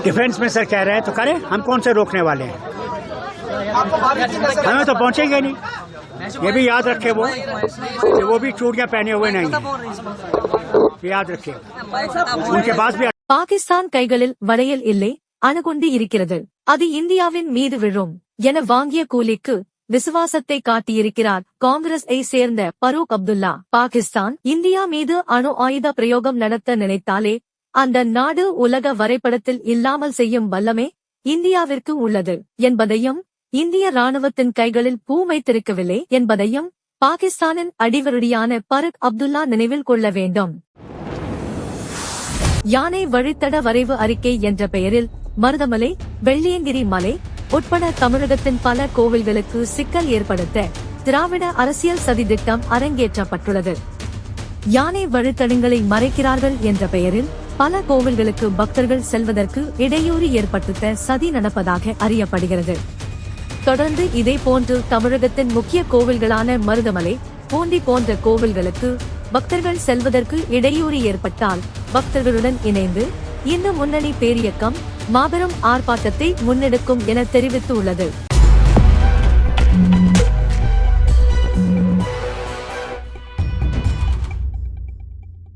Defence में sir कह रहे हैं तो करें हम कौन से रोकने वाले हैं हमें तो पहुंचेंगे नहीं ये भी याद रखे वो कि वो भी चूड़ियां पहने हुए नहीं हैं याद रखिए उनके पास भी பாகிஸ்தான் கைகளில் வளையல் இல்லை அணுகுண்டு இருக்கிறது அது இந்தியாவின் மீது விழும் என வாங்கிய கூலிக்கு விசுவாசத்தை காட்டியிருக்கிறார் காங்கிரஸ் ஐ சேர்ந்த பரூக் அப்துல்லா பாகிஸ்தான் இந்தியா மீது அணு ஆயுத பிரயோகம் நடத்த நினைத்தாலே அந்த நாடு உலக வரைபடத்தில் இல்லாமல் செய்யும் வல்லமே இந்தியாவிற்கு உள்ளது என்பதையும் இந்திய ராணுவத்தின் கைகளில் பூமை வைத்திருக்கவில்லை என்பதையும் பாகிஸ்தானின் அடிவருடியான பரக் அப்துல்லா நினைவில் கொள்ள வேண்டும். யானை வழித்தட வரைவு அறிக்கை என்ற பெயரில் மருதமலை வெள்ளியங்கிரி மலை உட்பட தமிழகத்தின் பல கோவில்களுக்கு சிக்கல் ஏற்படுத்த திராவிட அரசியல் சதி திட்டம் அரங்கேற்றப்பட்டுள்ளது. யானை வழித்தடங்களை மறைக்கிறார்கள் என்ற பெயரில் பல கோவில்களுக்கு பக்தர்கள் செல்வதற்கு இடையூறு ஏற்படுத்த சதி நடப்பதாக அறியப்படுகிறது. தொடர்ந்து இதே போன்று தமிழகத்தின் முக்கிய கோவில்களான மருதமலை பூண்டி போன்ற கோவில்களுக்கு பக்தர்கள் செல்வதற்கு இடையூறு ஏற்பட்டால் பக்தர்களுடன் இணைந்து இந்த முன்னணி பேரியக்கம் மாபெரும் ஆர்ப்பாட்டத்தை முன்னெடுக்கும் என தெரிவித்துள்ளது.